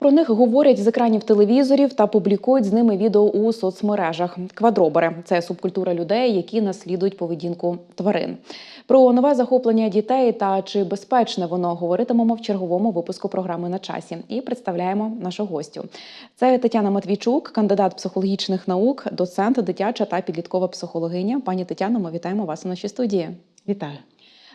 Про них говорять з екранів телевізорів та публікують з ними відео у соцмережах. Квадробери це субкультура людей, які наслідують поведінку тварин. Про нове захоплення дітей та чи безпечне воно говоритимемо в черговому випуску програми на часі і представляємо нашу гостю. Це Тетяна Матвійчук, кандидат психологічних наук, доцент, дитяча та підліткова психологиня. Пані Тетяно, ми вітаємо вас у нашій студії. Вітаю.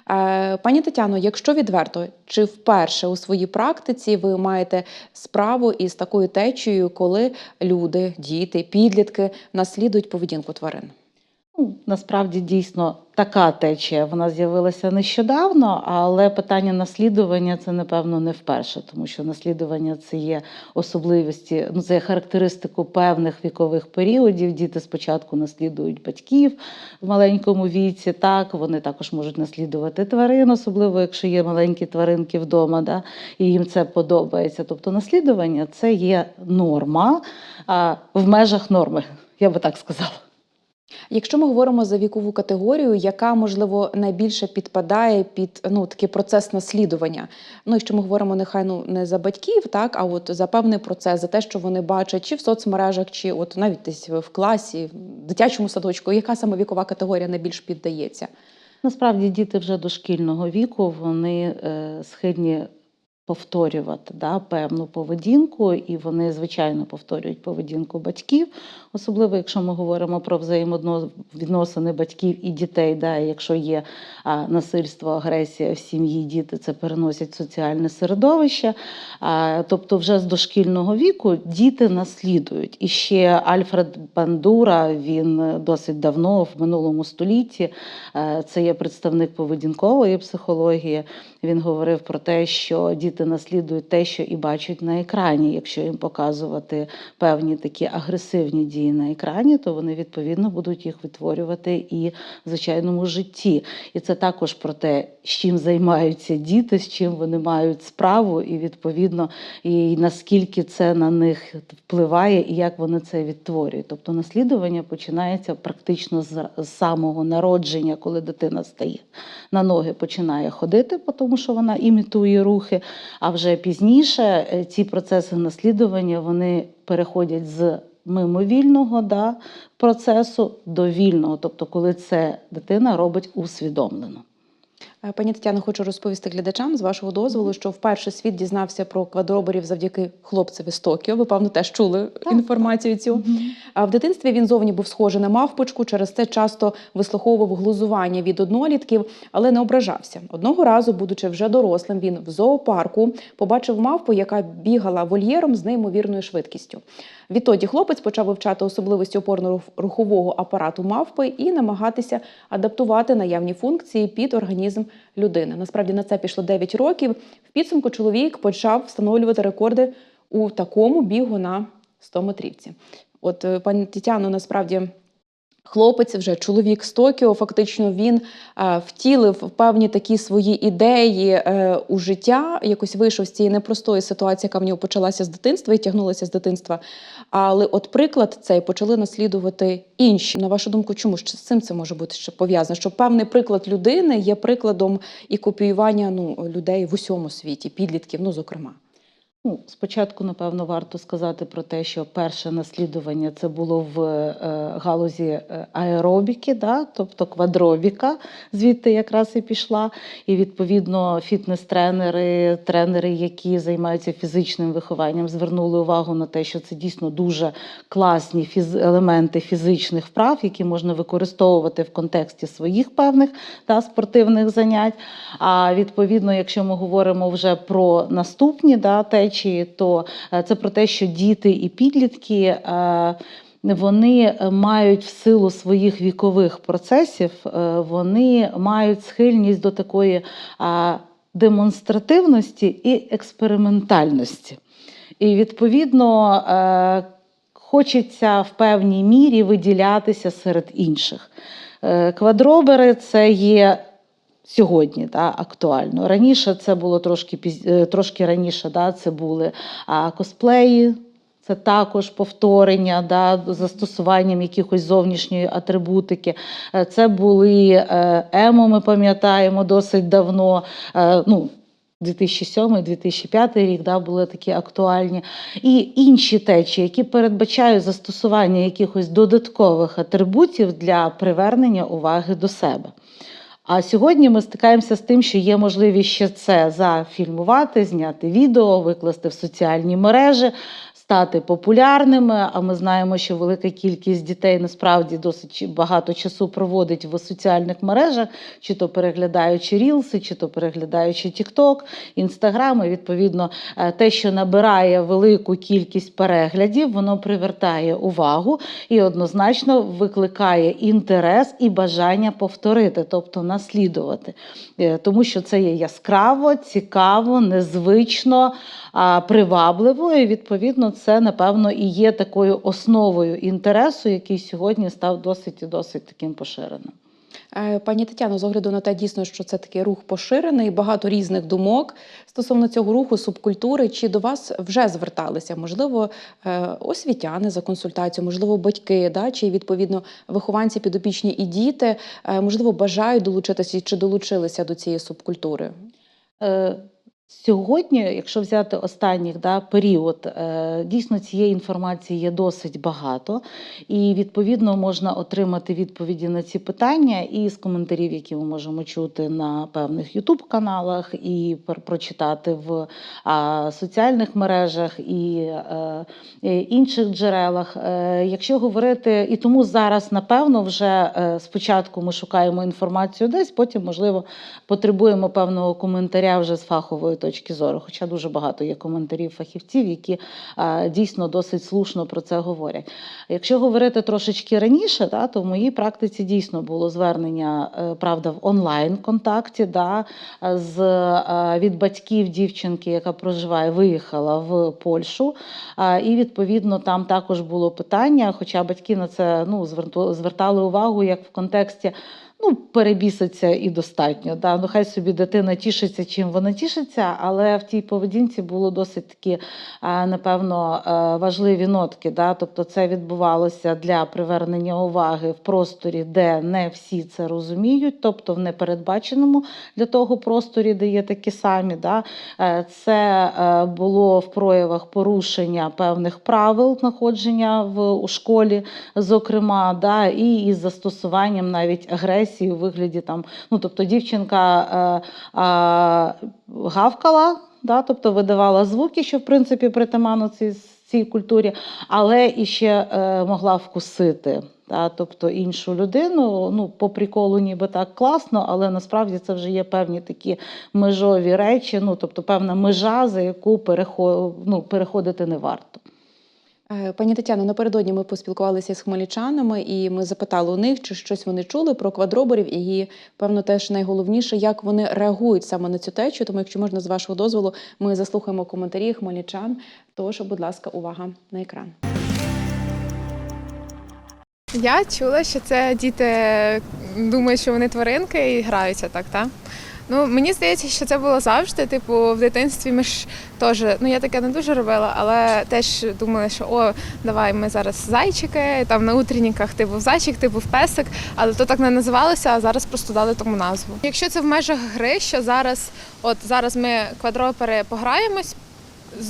Е, Пані Тетяно, якщо відверто, чи вперше у своїй практиці ви маєте справу із такою течією, коли люди, діти, підлітки наслідують поведінку тварин? Ну, насправді дійсно така течія вона з'явилася нещодавно, але питання наслідування це напевно не вперше, тому що наслідування це є особливості, ну це є характеристику певних вікових періодів. Діти спочатку наслідують батьків в маленькому віці. Так вони також можуть наслідувати тварин, особливо якщо є маленькі тваринки вдома, да, і їм це подобається. Тобто наслідування це є норма а, в межах норми, я би так сказала. Якщо ми говоримо за вікову категорію, яка можливо найбільше підпадає під ну такий процес наслідування? Ну, якщо ми говоримо нехай ну не за батьків, так а от за певний процес, за те, що вони бачать, чи в соцмережах, чи от навіть десь в класі, в дитячому садочку, яка саме вікова категорія найбільш піддається? Насправді діти вже дошкільного віку вони е, схильні повторювати да, певну поведінку, і вони, звичайно, повторюють поведінку батьків, особливо якщо ми говоримо про взаємовідносини батьків і дітей. Да, якщо є а, насильство, агресія в сім'ї, діти це переносять в соціальне середовище. А, тобто, вже з дошкільного віку діти наслідують. І ще Альфред Бандура, він досить давно, в минулому столітті, це є представник поведінкової психології. Він говорив про те, що діти наслідують те, що і бачать на екрані. Якщо їм показувати певні такі агресивні дії на екрані, то вони відповідно будуть їх відтворювати і в звичайному житті. І це також про те, з чим займаються діти, з чим вони мають справу, і відповідно, і наскільки це на них впливає, і як вони це відтворюють. Тобто наслідування починається практично з самого народження, коли дитина стає на ноги, починає ходити, тому що вона імітує рухи. А вже пізніше е, ці процеси наслідування вони переходять з мимовільного да, процесу до вільного, тобто коли це дитина робить усвідомлено. Е, Пані Тетяно, хочу розповісти глядачам з вашого дозволу, що вперше світ дізнався про квадроберів завдяки хлопцеві з Токіо. Ви певно теж чули Так, інформацію цю. А в дитинстві він зовні був схожий на мавпочку. Через це часто вислуховував глузування від однолітків, але не ображався. Одного разу, будучи вже дорослим, він в зоопарку побачив мавпу, яка бігала вольєром з неймовірною швидкістю. Відтоді хлопець почав вивчати особливості опорно-рухового апарату мавпи і намагатися адаптувати наявні функції під організм людини. Насправді на це пішло 9 років. В підсумку чоловік почав встановлювати рекорди у такому бігу на 100 метрівці. От е, пані Тетяно, насправді. Хлопець, вже чоловік з Токіо, фактично він е, втілив певні такі свої ідеї е, у життя, якось вийшов з цієї непростої ситуації, яка в нього почалася з дитинства і тягнулася з дитинства. Але от приклад цей почали наслідувати інші. На вашу думку, чому з цим це може бути ще пов'язано? Що певний приклад людини є прикладом і копіювання ну, людей в усьому світі, підлітків, ну зокрема. Ну, спочатку, напевно, варто сказати про те, що перше наслідування це було в е, галузі е, аеробіки, да? тобто квадробіка, звідти якраз і пішла. І відповідно фітнес-тренери, тренери, які займаються фізичним вихованням, звернули увагу на те, що це дійсно дуже класні фіз... елементи фізичних вправ, які можна використовувати в контексті своїх певних да, спортивних занять. А відповідно, якщо ми говоримо вже про наступні да, течії, то е, це про те, що діти і підлітки. е, Вони мають в силу своїх вікових процесів, е, вони мають схильність до такої демонстративності і експериментальності. І відповідно е, хочеться в певній мірі виділятися серед інших. Е, Квадробери це є сьогодні да, актуально. Раніше це було трошки е, трошки раніше, да, це були а, косплеї. Це також повторення да, застосуванням якихось зовнішньої атрибутики. Е, Це були е, емо, ми пам'ятаємо досить давно. Ну, 2007-2005 рік да, були такі актуальні, і інші течії, які передбачають застосування якихось додаткових атрибутів для привернення уваги до себе. А сьогодні ми стикаємося з тим, що є можливість ще це зафільмувати, зняти відео, викласти в соціальні мережі, стати популярними. А ми знаємо, що велика кількість дітей насправді досить багато часу проводить в соціальних мережах, чи то переглядаючи рілси, чи то переглядаючи TikTok, Instagram. І відповідно е, те, що набирає велику кількість переглядів, воно привертає увагу і однозначно викликає інтерес і бажання повторити, тобто наслідувати. Е, Тому що це є яскраво, цікаво, незвично, привабливо. І відповідно це, напевно, і є такою основою інтересу, який сьогодні став досить і досить таким поширеним. Е, Пані Тетяно, з огляду на те, дійсно, що це такий рух поширений, багато різних думок стосовно цього руху, субкультури. Чи до вас вже зверталися? Можливо, е, освітяни за консультацією, можливо, батьки, да? чи відповідно вихованці підопічні і діти, е, можливо, бажають долучитися чи долучилися до цієї субкультури? Сьогодні, якщо взяти останній да, період, е, дійсно цієї інформації є досить багато, і відповідно можна отримати відповіді на ці питання і з коментарів, які ми можемо чути на певних Ютуб-каналах, і прочитати в соціальних мережах і е, інших джерелах. Е, Якщо говорити, і тому зараз, напевно, вже спочатку ми шукаємо інформацію десь, потім, можливо, потребуємо певного коментаря вже з фахової точки зору. Хоча дуже багато є коментарів фахівців, які дійсно досить слушно про це говорять. Якщо говорити трошечки раніше, да, то в моїй практиці дійсно було звернення, е, правда, в онлайн контакті да, з, е, від батьків дівчинки, яка проживає, виїхала в Польщу. І відповідно там також було питання, хоча батьки на це ну, звертали увагу як в контексті. Ну, перебіситься і достатньо. Да? Ну, хай собі дитина тішиться, чим вона тішиться, але в тій поведінці було досить такі, напевно, е, важливі нотки. Да? Тобто це відбувалося для привернення уваги в просторі, де не всі це розуміють, тобто в непередбаченому для того просторі, де є такі самі. Да? Е, Це е, було в проявах порушення певних правил знаходження в у школі, зокрема, да, і із застосуванням навіть агресії у вигляді там. Ну тобто дівчинка е, е, гавкала, да, тобто видавала звуки, що в принципі притаманно цій, цій культурі, але і ще е, могла вкусити. Та, тобто іншу людину, ну по приколу, ніби так класно, але насправді це вже є певні такі межові речі, ну тобто певна межа, за яку перехо, ну, переходити не варто. Е, Пані Тетяно, напередодні ми поспілкувалися з хмельничанами, і ми запитали у них, чи щось вони чули про квадроберів, і певно теж найголовніше, як вони реагують саме на цю течію. Тому, якщо можна, з вашого дозволу, ми заслухаємо коментарі хмельничан. Тож, будь ласка, увага на екран. Я чула, що це діти думають, що вони тваринки і граються так, так? Ну, мені здається, що це було завжди. Типу, в дитинстві ми ж теж, ну я таке не дуже робила, але теж думали, що о, давай ми зараз зайчики, там на утренніках ти був зайчик, ти був песик, але то так не називалося, а зараз просто дали тому назву. Якщо це в межах гри, що зараз, от зараз ми квадропери пограємось.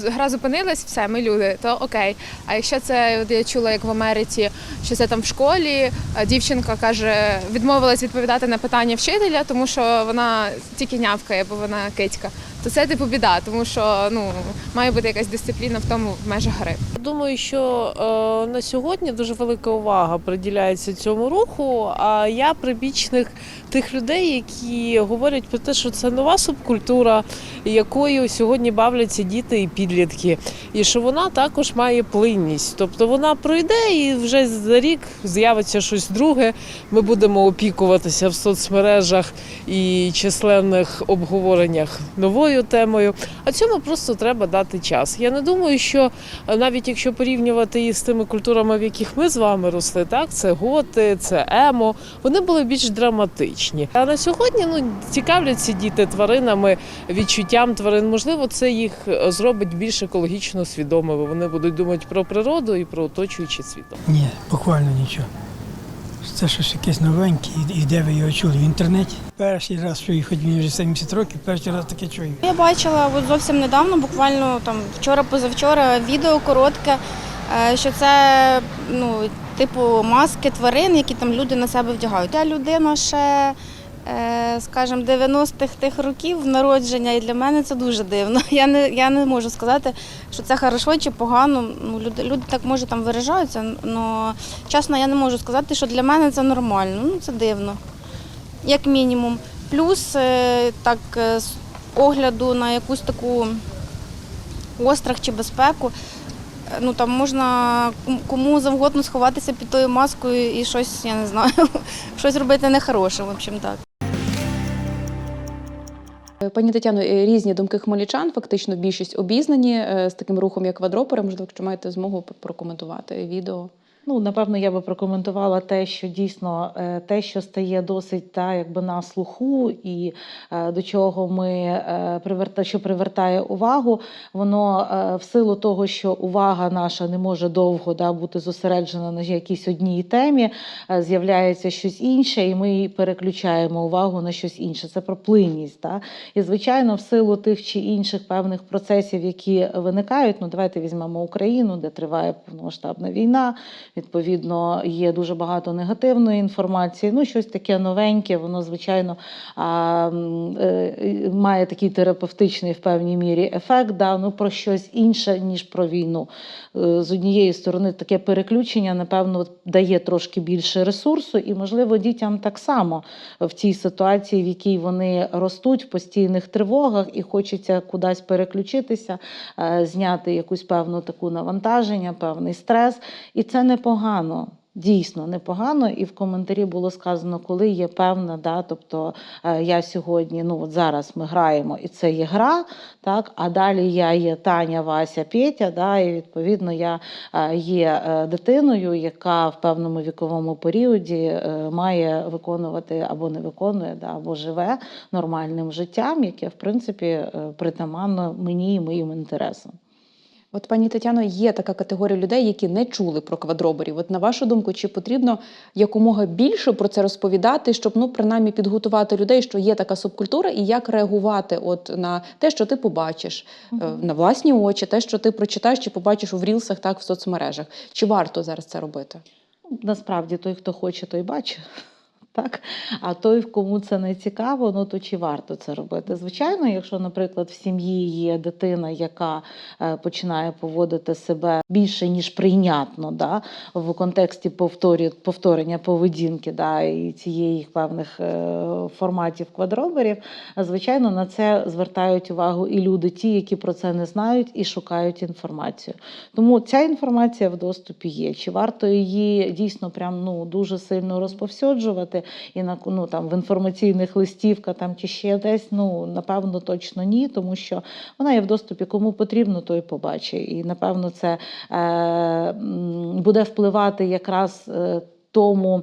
Гра зупинилась, все, ми люди, то окей. А якщо це от я чула, як в Америці, що це там в школі, дівчинка каже, відмовилась відповідати на питання вчителя, тому що вона тільки нявкає, бо вона кицька. То це типу біда, тому що ну має бути якась дисципліна в тому в межах гри. Думаю, що е, на сьогодні дуже велика увага приділяється цьому руху. А я прибічник тих людей, які говорять про те, що це нова субкультура, якою сьогодні бавляться діти і підлітки, і що вона також має плинність. Тобто вона пройде і вже за рік з'явиться щось друге. Ми будемо опікуватися в соцмережах і численних обговореннях новою темою. А цьому просто треба дати час. Я не думаю, що навіть якщо порівнювати її з тими культурами, в яких ми з вами росли, так це готи, це емо, вони були більш драматичні. А на сьогодні ну цікавляться діти тваринами, відчуттям тварин. Можливо, це їх е, зробить більш екологічно свідомими. Вони будуть думати про природу і про оточуючий світ. Ні, буквально нічого. Це щось якесь новеньке, і- де ви його чули? В інтернеті. Перший раз чую, хоч мені вже 70 років, перший раз таке чую. Я бачила от зовсім недавно, буквально там вчора-позавчора, відео коротке, е, що це ну, типу маски тварин, які там люди на себе вдягають. Я людина ще, скажімо, 90-х тих років народження, і для мене це дуже дивно. Я не, я не можу сказати, що це хорошо чи погано. Ну, люди, люди так може там виражаються, але чесно, я не можу сказати, що для мене це нормально. Ну, це дивно, як мінімум. Плюс е, так е, з огляду на якусь таку острах чи безпеку. е, Ну там можна кому завгодно сховатися під тою маскою і щось, я не знаю, щось робити нехороше, в общем так. Е, Пані Тетяно, е, різні думки хмельничан, фактично більшість обізнані е, з таким рухом, як квадропери. Можливо, якщо маєте змогу прокоментувати відео. Ну, напевно, я би прокоментувала те, що дійсно е, те, що стає досить та, якби на слуху, і е, до чого ми е, приверта, що привертає увагу, воно в силу того, що увага наша не може довго да, бути зосереджена на якійсь одній темі, з'являється щось інше, і ми переключаємо увагу на щось інше. Це про плинність. Да? І, звичайно, в силу тих чи інших певних процесів, які виникають, ну давайте візьмемо Україну, де триває повномасштабна війна. Відповідно, є дуже багато негативної інформації. Ну, щось таке новеньке, воно, звичайно, а, е, має такий терапевтичний в певній мірі ефект, да, ну, про щось інше, ніж про війну. Е, З однієї сторони, таке переключення, напевно, дає трошки більше ресурсу, і, можливо, дітям так само в тій ситуації, в якій вони ростуть в постійних тривогах, і хочеться кудись переключитися, е, зняти якусь певну таку навантаження, певний стрес. І це непогано. Дійсно непогано, і в коментарі було сказано, коли є певна, да, тобто е, я сьогодні, ну от зараз ми граємо, і це є гра, так, а далі я є Таня, Вася, Петя, да, і відповідно я е, є е, дитиною, яка в певному віковому періоді має виконувати або не виконує, да, або живе нормальним життям, яке в принципі притаманно мені і моїм інтересам. От, пані Тетяно, є така категорія людей, які не чули про квадроберів. От на вашу думку, чи потрібно якомога більше про це розповідати, щоб ну принаймні підготувати людей, що є така субкультура, і як реагувати от на те, що ти побачиш е, на власні очі, те, що ти прочитаєш чи побачиш у рілсах, так в соцмережах. Чи варто зараз це робити? Насправді той, хто хоче, той бачить. Так? А той, кому це не цікаво, ну то чи варто це робити? Звичайно, якщо, наприклад, в сім'ї є дитина, яка е, починає поводити себе більше ніж прийнятно, да? в контексті повторі, повторення поведінки да? і цієї певних е, форматів квадроберів, звичайно, на це звертають увагу і люди, ті, які про це не знають і шукають інформацію. Тому ця інформація в доступі є. Чи варто її дійсно прям ну дуже сильно розповсюджувати і на ну там в інформаційних листівках там чи ще десь? Ну напевно точно ні, тому що вона є в доступі. Кому потрібно, той побачить. І напевно це е, буде впливати якраз. е, тому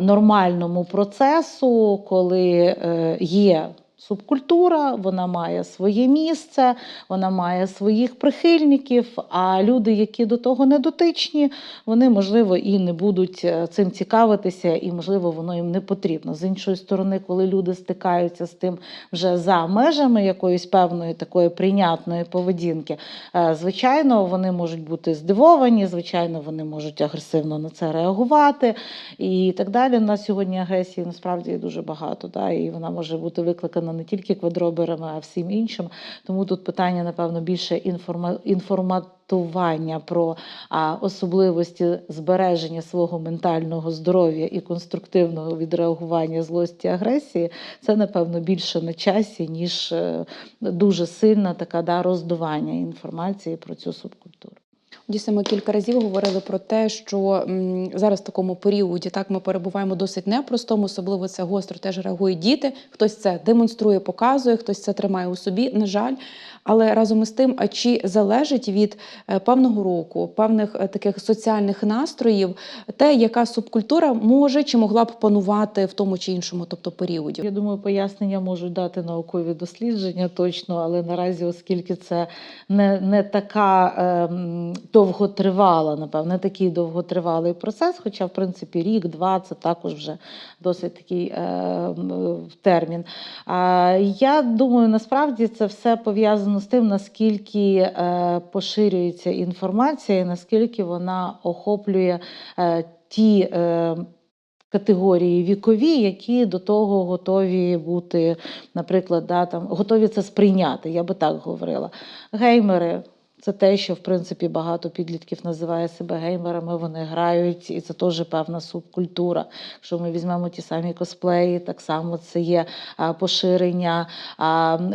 нормальному процесу, коли е, є субкультура, вона має своє місце, вона має своїх прихильників. А люди, які до того не дотичні, вони можливо і не будуть е, цим цікавитися, і можливо воно їм не потрібно. З іншої сторони, коли люди стикаються з тим вже за межами якоїсь певної такої прийнятної поведінки, е, звичайно, вони можуть бути здивовані, звичайно, вони можуть агресивно на це реагувати і так далі. У нас сьогодні агресії насправді дуже багато, да, і вона може бути викликана не тільки квадроберами, а всім іншим. Тому тут питання, напевно, більше інформа... інформатування про а, особливості збереження свого ментального здоров'я і конструктивного відреагування злості агресії. Це, напевно, більше на часі, ніж е, дуже сильна така да, роздування інформації про цю субкультуру. Дійсно, ми кілька разів говорили про те, що зараз в такому періоді так ми перебуваємо досить непростому, особливо це гостро теж реагують діти. Хтось це демонструє, показує, хтось це тримає у собі. На жаль. Але разом із тим, а чи залежить від е, певного року, певних е, таких соціальних настроїв, те, яка субкультура може чи могла б панувати в тому чи іншому, тобто періоді? Я думаю, пояснення можуть дати наукові дослідження точно, але наразі, оскільки це не, не така ем, довготривала, напевне, такий довготривалий процес, хоча, в принципі, рік-два це також вже досить такий е, термін. А, я думаю, насправді це все пов'язано з тим, наскільки е, поширюється інформація і наскільки вона охоплює е, ті. Е, Категорії вікові, які до того готові бути, наприклад, да, там, готові це сприйняти, я би так говорила. Геймери це те, що в принципі багато підлітків називає себе геймерами. Вони грають, і це теж певна субкультура. Якщо ми візьмемо ті самі косплеї, так само це є поширення,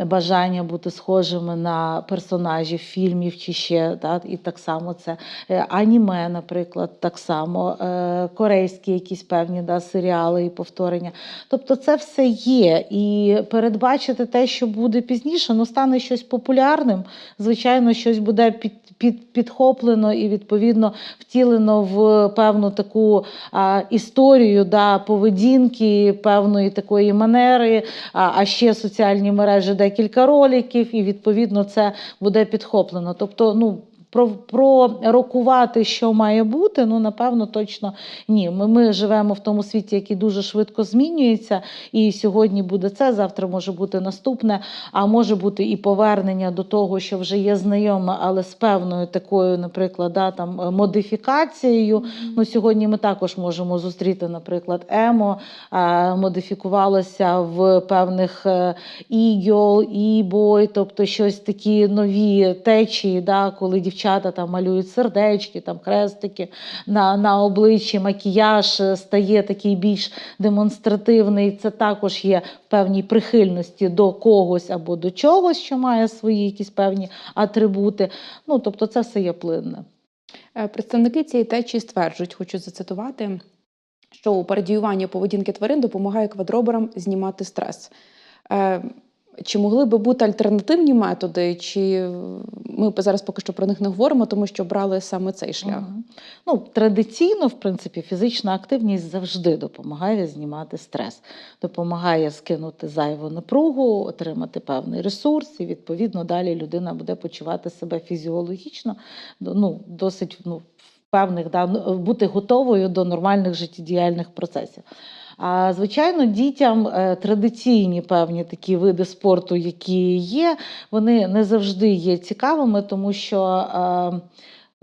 бажання бути схожими на персонажів фільмів чи ще да, і так само це е, аніме, наприклад, так само е, корейські якісь певні да, серіали і повторення. Тобто це все є. І передбачити те, що буде пізніше, ну стане щось популярним. Звичайно, щось буде під, під, підхоплено і відповідно втілено в певну таку а, історію да, поведінки, певної такої манери, а, а ще соціальні мережі декілька роликів, і відповідно це буде підхоплено. Тобто, ну. Про, пророкувати, що має бути, ну напевно, точно ні. Ми, ми живемо в тому світі, який дуже швидко змінюється, і сьогодні буде це, завтра може бути наступне, а може бути і повернення до того, що вже є знайоме, але з певною такою, наприклад, да, там, е, модифікацією. Ну, сьогодні ми також можемо зустріти, наприклад, емо е, модифікувалося в певних е, і-гьол, і-бой, тобто щось такі нові течії, да, коли дівчата там малюють сердечки, там хрестики на, на обличчі, макіяж е, стає такий більш демонстративний. Це також є в певній прихильності до когось або до чогось, що має свої якісь певні атрибути. Ну, тобто, це все є плинне. Е, Представники цієї течії стверджують, хочу зацитувати, що у парадіюванні поведінки тварин допомагає квадроберам знімати стрес. Чи могли би бути альтернативні методи, чи ми зараз поки що про них не говоримо, тому що брали саме цей шлях? Мгм. Ну, традиційно, в принципі, фізична активність завжди допомагає знімати стрес, допомагає скинути зайву напругу, отримати певний ресурс, і відповідно далі людина буде почувати себе фізіологічно, ну, досить ну, певних да, ну, бути готовою до нормальних життєдіяльних процесів. А звичайно, дітям е, традиційні певні такі види спорту, які є, вони не завжди є цікавими, тому що. е,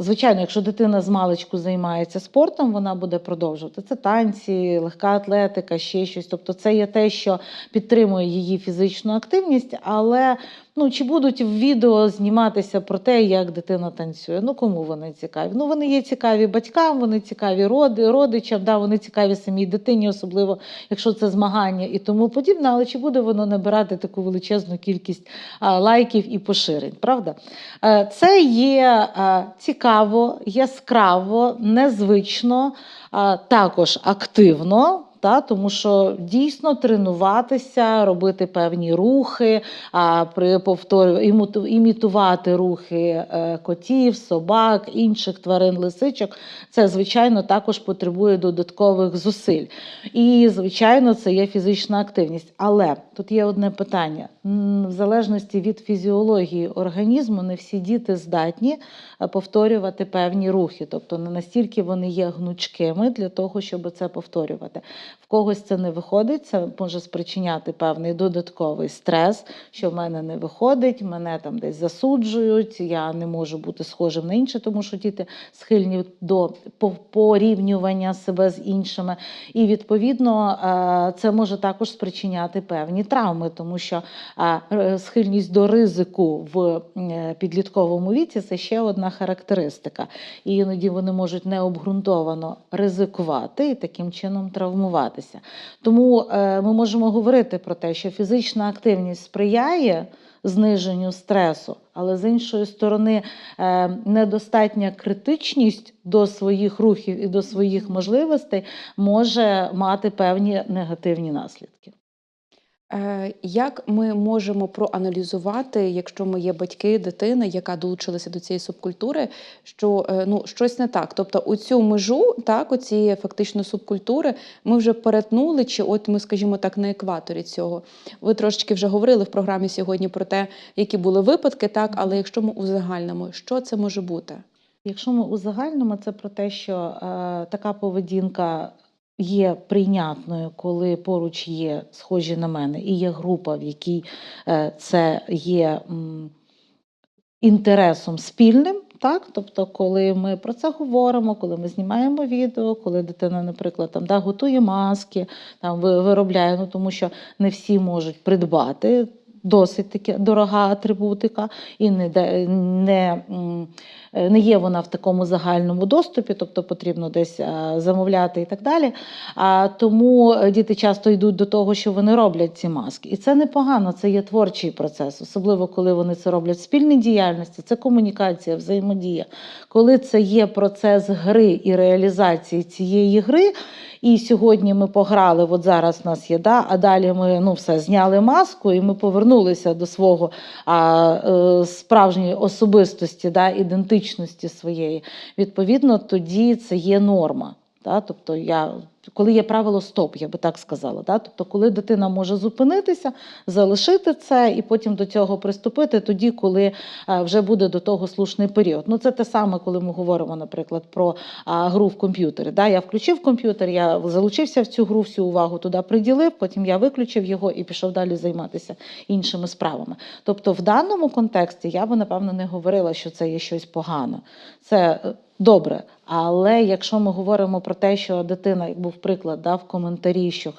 Звичайно, якщо дитина з маличку займається спортом, вона буде продовжувати. Це танці, легка атлетика, ще щось. Тобто це є те, що підтримує її фізичну активність, але ну, чи будуть в відео зніматися про те, як дитина танцює? Ну кому вони цікаві? Ну вони є цікаві батькам, вони цікаві роди, родичам, да, вони цікаві самій дитині, особливо якщо це змагання і тому подібне. Але чи буде воно набирати таку величезну кількість лайків і поширень? Правда? Е, Це є е, цікаво, яскраво, незвично, також активно. Та, тому що дійсно тренуватися, робити певні рухи, а при повторю імітувати рухи е, котів, собак, інших тварин, лисичок, це звичайно також потребує додаткових зусиль. І, звичайно, це є фізична активність. Але тут є одне питання: в залежності від фізіології організму, не всі діти здатні е, повторювати певні рухи, тобто не настільки вони є гнучкими для того, щоб це повторювати. В когось це не виходить, це може спричиняти певний додатковий стрес, що в мене не виходить, мене там десь засуджують, я не можу бути схожим на інше, тому що діти схильні до порівнювання себе з іншими. І відповідно е, це може також спричиняти певні травми, тому що е, схильність до ризику в е, підлітковому віці це ще одна характеристика. І іноді вони можуть необґрунтовано ризикувати і таким чином травмуватися. Тому е, ми можемо говорити про те, що фізична активність сприяє зниженню стресу, але з іншої сторони, е, недостатня критичність до своїх рухів і до своїх можливостей може мати певні негативні наслідки. Е, Як ми можемо проаналізувати, якщо ми є батьки дитини, яка долучилася до цієї субкультури, що е, ну щось не так? Тобто, у цю межу, так, оцієї фактично субкультури, ми вже перетнули, чи от ми, скажімо так, на екваторі цього. Ви трошечки вже говорили в програмі сьогодні про те, які були випадки, так, але якщо ми узагальнимо, що це може бути? Якщо ми узагальнимо, це про те, що е, така поведінка є прийнятною, коли поруч є схожі на мене, і є група, в якій е, це є інтересом спільним. Так, тобто, коли ми про це говоримо, коли ми знімаємо відео, коли дитина, наприклад, там да, готує маски, там виробляє, ну тому що не всі можуть придбати досить таки дорога атрибутика, і не, не, не є вона в такому загальному доступі, тобто потрібно десь е, замовляти і так далі. А тому е, діти часто йдуть до того, що вони роблять ці маски. І це непогано, це є творчий процес, особливо коли вони це роблять в спільній діяльності, це комунікація, взаємодія. Коли це є процес гри і реалізації цієї гри. І сьогодні ми пограли, от зараз у нас є, да, а далі ми ну, все, зняли маску і ми повернулися до свого а, е, справжньої особистості, да, ідентичності своєї. Відповідно, тоді це є норма. Да? Тобто я, коли є правило стоп, я би так сказала. Да? Тобто, коли дитина може зупинитися, залишити це і потім до цього приступити, тоді, коли е, вже буде до того слушний період. Ну, це те саме, коли ми говоримо, наприклад, про гру в комп'ютері. Да? Я включив комп'ютер, я залучився в цю гру, всю увагу туди приділив, потім я виключив його і пішов далі займатися іншими справами. Тобто, в даному контексті я би напевно не говорила, що це є щось погане. Це е, добре. Але якщо ми говоримо про те, що дитина, як був приклад, да, в коментарі, що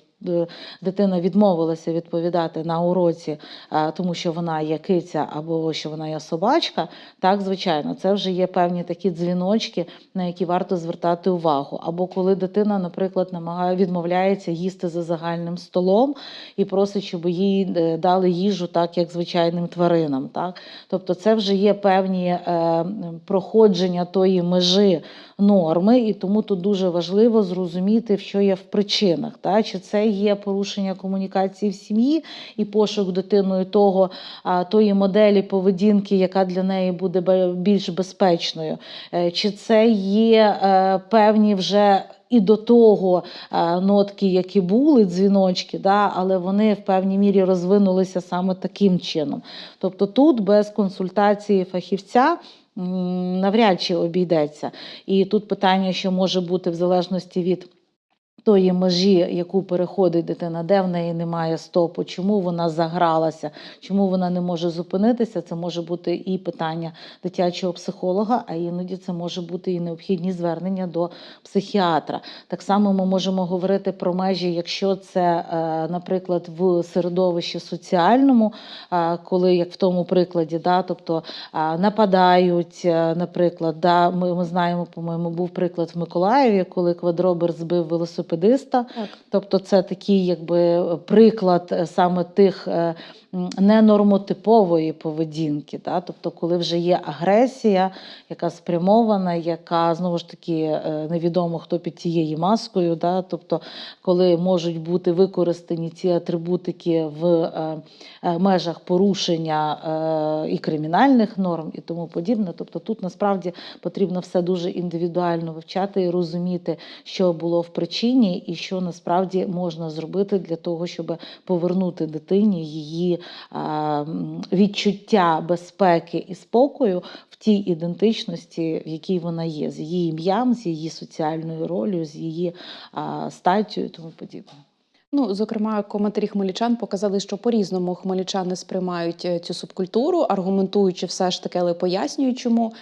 дитина відмовилася відповідати на уроці, е, тому що вона є киця або що вона є собачка, так, звичайно, це вже є певні такі дзвіночки, на які варто звертати увагу. Або коли дитина, наприклад, намагає відмовляється їсти за загальним столом і просить, щоб їй е, дали їжу так, як звичайним тваринам. Так? Тобто це вже є певні е, проходження тої межі норми, і тому тут дуже важливо зрозуміти, що є в причинах. Та? Чи це є порушення комунікації в сім'ї і пошук дитиною того, тої моделі поведінки, яка для неї буде більш безпечною, Е, чи це є е, певні вже. І до того е, нотки, які були, дзвіночки, да, але вони в певній мірі розвинулися саме таким чином. Тобто тут без консультації фахівця навряд чи обійдеться. І тут питання, що може бути в залежності від тої межі, яку переходить дитина, де в неї немає стопу, чому вона загралася, чому вона не може зупинитися, це може бути і питання дитячого психолога, а іноді це може бути і необхідні звернення до психіатра. Так само ми можемо говорити про межі, якщо це, е, наприклад, в середовищі соціальному, е, коли як в тому прикладі, да, тобто е, нападають, наприклад, да, ми, ми знаємо, по-моєму, був приклад в Миколаєві, коли квадробер збив велосипедиста. Тобто, це такий якби приклад е, саме тих е, ненормотипової поведінки. Да? Тобто, коли вже є агресія, яка спрямована, яка знову ж таки е, невідомо хто під тією маскою. Да? Тобто, коли можуть бути використані ці атрибутики в е, е, межах порушення і кримінальних норм, і тому подібне. Тобто, тут насправді потрібно все дуже індивідуально вивчати і розуміти, що було в причині, і що насправді можна зробити для того, щоб повернути дитині її відчуття безпеки і спокою в тій ідентичності, в якій вона є, з її ім'ям, з її соціальною ролью, з її статтю і тому подібне. Ну, зокрема, коментарі хмельничан показали, що по-різному хмельничани сприймають е, цю субкультуру, аргументуючи все ж таки, але пояснюють, чому.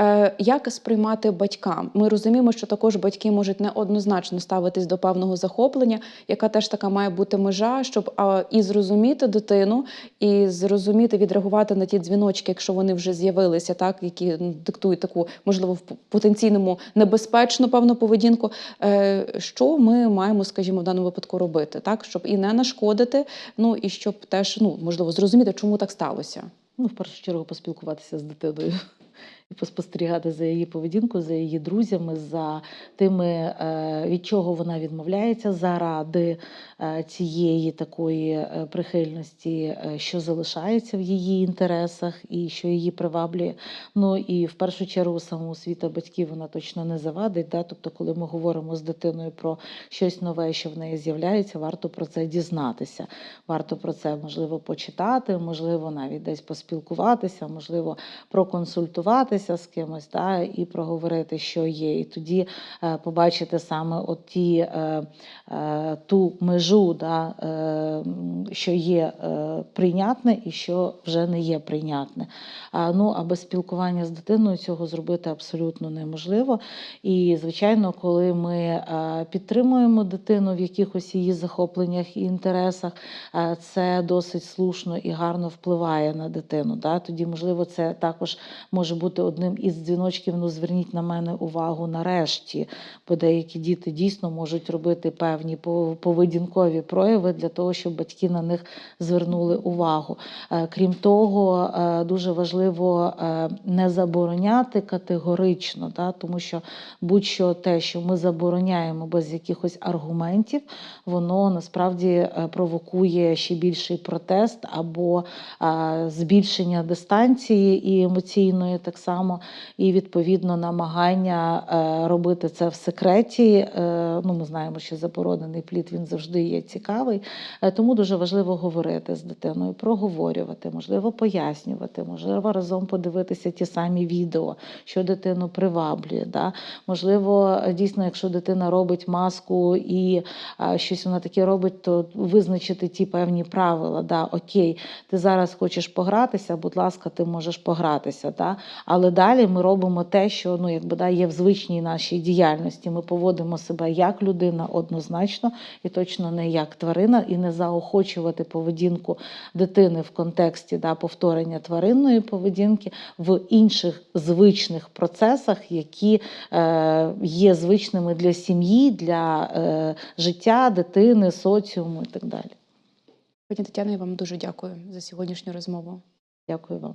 Е, як сприймати батькам? Ми розуміємо, що також батьки можуть неоднозначно ставитись до певного захоплення, яка теж така має бути межа, щоб і зрозуміти дитину, і зрозуміти, відреагувати на ті дзвіночки, якщо вони вже з'явилися, так які диктують таку, можливо, в потенційному небезпечну певну поведінку. Е, що ми маємо, скажімо, в даному випадку робити, так щоб і не нашкодити, ну і щоб теж ну можливо зрозуміти, чому так сталося. Ну, в першу чергу, поспілкуватися з дитиною і поспостерігати за її поведінкою, за її друзями, за тими, е, від чого вона відмовляється заради е, цієї такої е, прихильності, що залишається в її інтересах і що її приваблює. Ну і в першу чергу самоосвіта батьків вона точно не завадить. Да? Тобто, коли ми говоримо з дитиною про щось нове, що в неї з'являється, варто про це дізнатися. Варто про це можливо почитати, можливо, навіть десь поспілкуватися, можливо, проконсультуватися. Поспілкуватися з кимось, да, і проговорити, що є, і тоді е, побачити саме от ті, е, е, ту межу, да, що є прийнятне і що вже не є прийнятне. А, ну, а без спілкування з дитиною цього зробити абсолютно неможливо. І, звичайно, коли ми підтримуємо дитину в якихось її захопленнях і інтересах, це досить слушно і гарно впливає на дитину. Да? Тоді, можливо, це також може бути одним із дзвіночків. Ну, зверніть на мене увагу нарешті, бо деякі діти дійсно можуть робити певні поведінкові прояви для того, щоб батьки на них звернули увагу. Е, Крім того, е, дуже важливо е, не забороняти категорично, да? тому що будь-що те, що ми забороняємо без якихось аргументів, воно насправді провокує ще більший протест або збільшення дистанції і емоційної так само, і відповідно намагання е, робити це в секреті. Е, Ну, ми знаємо, що заборонений плід він завжди є цікавий. Е, Тому дуже важливо говорити з дитиною, проговорювати, можливо, пояснювати, можливо, разом подивитися ті самі відео, що дитину приваблює. Да? Можливо, дійсно, якщо дитина робить маску і щось вона таке робить, то визначити ті певні правила. Да? Окей, ти зараз хочеш погратися, будь ласка, ти можеш погратися. Да? Але далі ми робимо те, що ну, якби, да, є в звичній нашій діяльності. Ми поводимо себе як людина однозначно і точно не як тварина, і не заохочувати поведінку дитини в контексті да, повторення тваринної поведінки в інших звичних процесах, які е, є звичними для сім'ї, для е, життя дитини, соціуму і так далі. Пані Тетяно, я вам дуже дякую за сьогоднішню розмову. Дякую вам.